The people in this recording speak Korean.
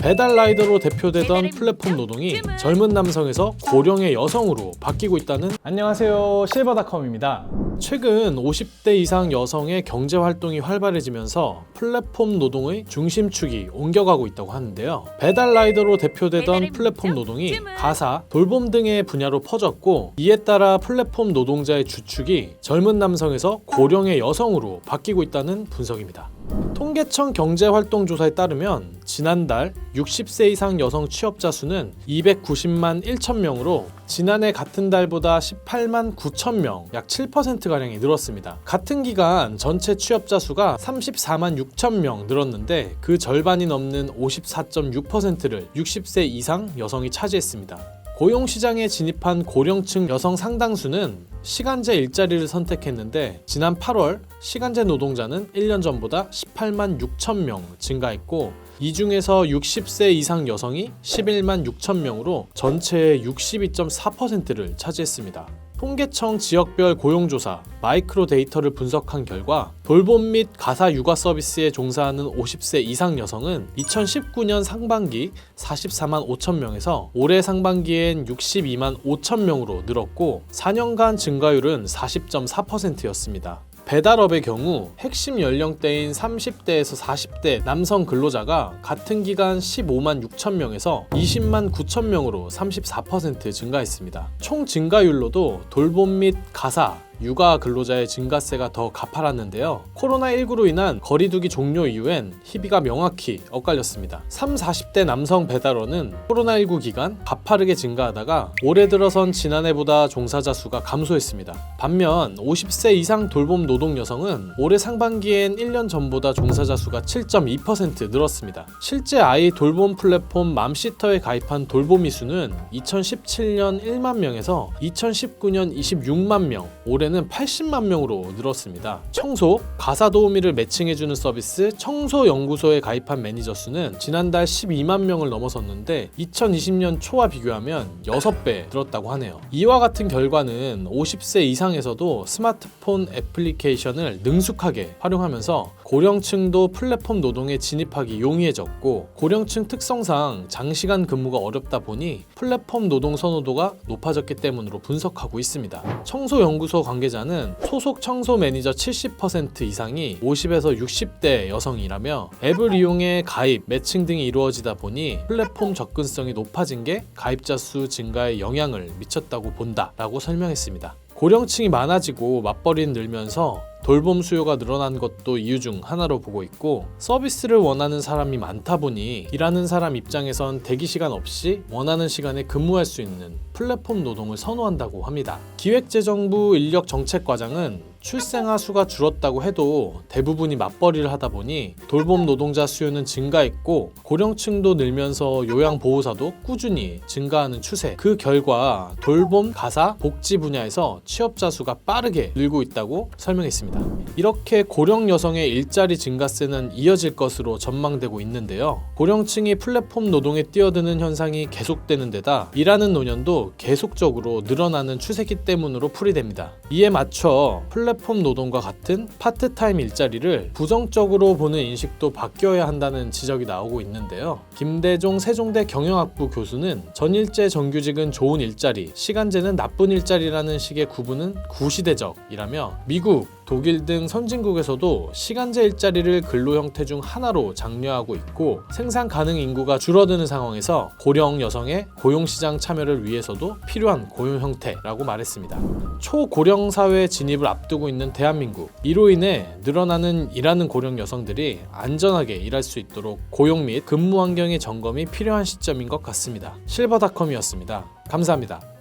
배달 라이더로 대표되던 플랫폼 노동이 젊은 남성에서 고령의 여성으로 바뀌고 있다는 안녕하세요. 실버닷컴입니다. 최근 50대 이상 여성의 경제 활동이 활발해지면서 플랫폼 노동의 중심축이 옮겨가고 있다고 하는데요. 배달 라이더로 대표되던 플랫폼 노동이 가사, 돌봄 등의 분야로 퍼졌고 이에 따라 플랫폼 노동자의 주축이 젊은 남성에서 고령의 여성으로 바뀌고 있다는 분석입니다 통계청 경제활동조사에 따르면 지난달 60세 이상 여성 취업자 수는 290만 1천 명으로 지난해 같은 달보다 18만 9천 명, 약 7%가량이 늘었습니다. 같은 기간 전체 취업자 수가 34만 6천 명 늘었는데 그 절반이 넘는 54.6%를 60세 이상 여성이 차지했습니다. 고용시장에 진입한 고령층 여성 상당수는 시간제 일자리를 선택했는데 지난 8월 시간제 노동자는 1년 전보다 18만 6천 명 증가했고 이 중에서 60세 이상 여성이 11만 6천 명으로 전체의 62.4%를 차지했습니다. 통계청 지역별 고용조사 마이크로 데이터를 분석한 결과 돌봄 및 가사 육아 서비스에 종사하는 50세 이상 여성은 2019년 상반기 44만 5천 명에서 올해 상반기엔 62만 5천 명으로 늘었고 4년간 증가율은 40.4%였습니다. 배달업의 경우 핵심 연령대인 30대에서 40대 남성 근로자가 같은 기간 15만 6천 명에서 20만 9천 명으로 34% 증가했습니다. 총 증가율로도 돌봄 및 가사, 육아 근로자의 증가세가 더 가파랐는데요. 코로나19로 인한 거리두기 종료 이후엔 희비가 명확히 엇갈렸습니다. 3, 40대 남성 배달원은 코로나19 기간 가파르게 증가하다가 올해 들어선 지난해보다 종사자 수가 감소했습니다. 반면 50세 이상 돌봄 노동 여성은 올해 상반기엔 1년 전보다 종사자 수가 7.2% 늘었습니다. 실제 아이 돌봄 플랫폼 맘시터에 가입한 돌보미 수는 2017년 1만 명에서 2019년 26만 명, 올해 는 80만 명으로 늘었습니다. 청소, 가사 도우미를 매칭해주는 서비스 청소연구소에 가입한 매니저 수는 지난달 12만 명을 넘어섰는데 2020년 초와 비교하면 6배 늘었다고 하네요. 이와 같은 결과는 50세 이상에서도 스마트폰 애플리케이션을 능숙하게 활용하면서 고령층도 플랫폼 노동에 진입하기 용이해졌고 고령층 특성상 장시간 근무가 어렵다 보니 플랫폼 노동 선호도가 높아졌기 때문으로 분석하고 있습니다. 청소연구소 관 계자는 소속 청소 매니저 70% 이상이 50에서 60대 여성이라며 앱을 이용해 가입, 매칭 등이 이루어지다 보니 플랫폼 접근성이 높아진 게 가입자 수 증가에 영향을 미쳤다고 본다라고 설명했습니다. 고령층이 많아지고 맞벌이는 늘면서 돌봄 수요가 늘어난 것도 이유 중 하나로 보고 있고 서비스를 원하는 사람이 많다 보니 일하는 사람 입장에선 대기 시간 없이 원하는 시간에 근무할 수 있는 플랫폼 노동을 선호한다고 합니다. 기획재정부 인력정책과장은 출생아 수가 줄었다고 해도 대부분이 맞벌이를 하다 보니 돌봄 노동자 수요는 증가했고 고령층도 늘면서 요양보호사도 꾸준히 증가하는 추세. 그 결과 돌봄, 가사, 복지 분야에서 취업자 수가 빠르게 늘고 있다고 설명했 습니다. 이렇게 고령 여성의 일자리 증가세는 이어질 것으로 전망되고 있는데요. 고령층이 플랫폼 노동에 뛰어드는 현상이 계속되는 데다 일하는 노년도 계속적으로 늘어나는 추세기 때문으로 풀이됩니다. 이에 맞춰 플랫폼 노동과 같은 파트타임 일자리를 부정적으로 보는 인식도 바뀌어야 한다는 지적이 나오고 있는데요. 김대종 세종대 경영학부 교수는 전일제 정규직은 좋은 일자리, 시간제는 나쁜 일자리라는 식의 구분은 구시대적이라며 미국, 독일 등 선진국에서도 시간제 일자리를 근로 형태 중 하나로 장려하고 있고 생산 가능 인구가 줄어드는 상황에서 고령 여성의 고용 시장 참여를 위해서도 필요한 고용 형태라고 말했습니다. 초고령 사회 진입을 앞두고 있는 대한민국 이로 인해 늘어나는 일하는 고령 여성들이 안전하게 일할 수 있도록 고용 및 근무 환경의 점검이 필요한 시점인 것 같습니다. 실버닷컴이었습니다. 감사합니다.